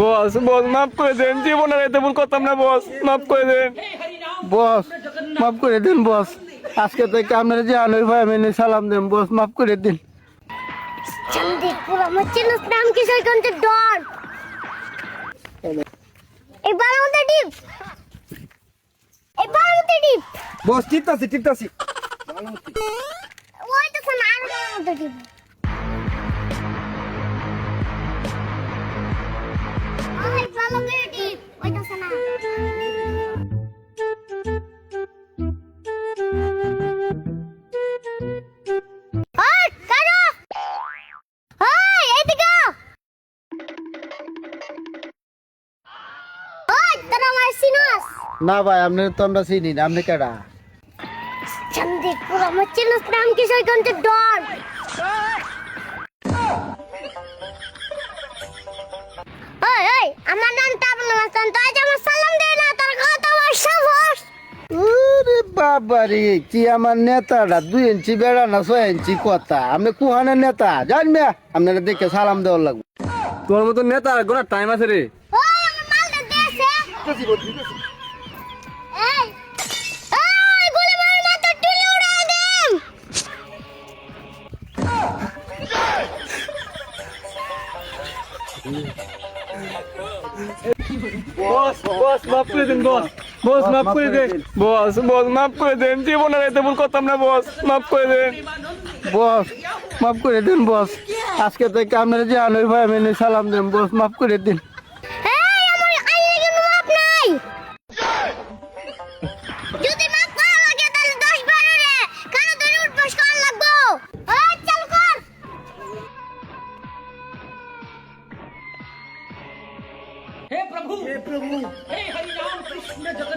বস বস মাফ করে দেন জীবনের এতে ভুল করতাম না বস মাফ করে দেন। বস মাফ করে দিন বস। আজকে থেকে আপনারা যে আনোই ভাই আমি সালাম দেন বস মাফ করে দিন। আমার চিনুস নাম কিশোর ডন ডিপ। ডিপ। বস টিপতাছি টিপতাছি। ওই তো আর বারামতে ডিপ। তোরা আমার সিনোস না ভাই আপনি তো আমরা চিনি না আপনি কেডা? চন্দিপুর আমার চিনুস নাম কিশোর ডন ওই ওই আমার নাম টাবল মাস্তান তো আজ আমার সালাম দে না তোর কথা আমার সাহস। আরে বাবা রে কি আমার নেতাটা দুই ইঞ্চি বেড়া না ছয় ইঞ্চি কথা? আপনি কুহানের নেতা? জানবে? আপনারা দেখে সালাম দেওয়ার লাগবে। তোর মতো নেতা গোনা টাইম আছে রে। বস বস মাফ করে দেন বস। বস মাফ করে দেন। বস বস মাফ করে দেন। জীবনের এতে ভুল করতাম না বস। মাফ করে দেন। বস মাফ করে দিন বস। আজকে থেকে আপনারা যে ভাই আমি সালাম দেন বস মাফ করে দিন। हे प्रभु! हे प्रभु! हे हरि राम कृष्ण जगन्नाथ।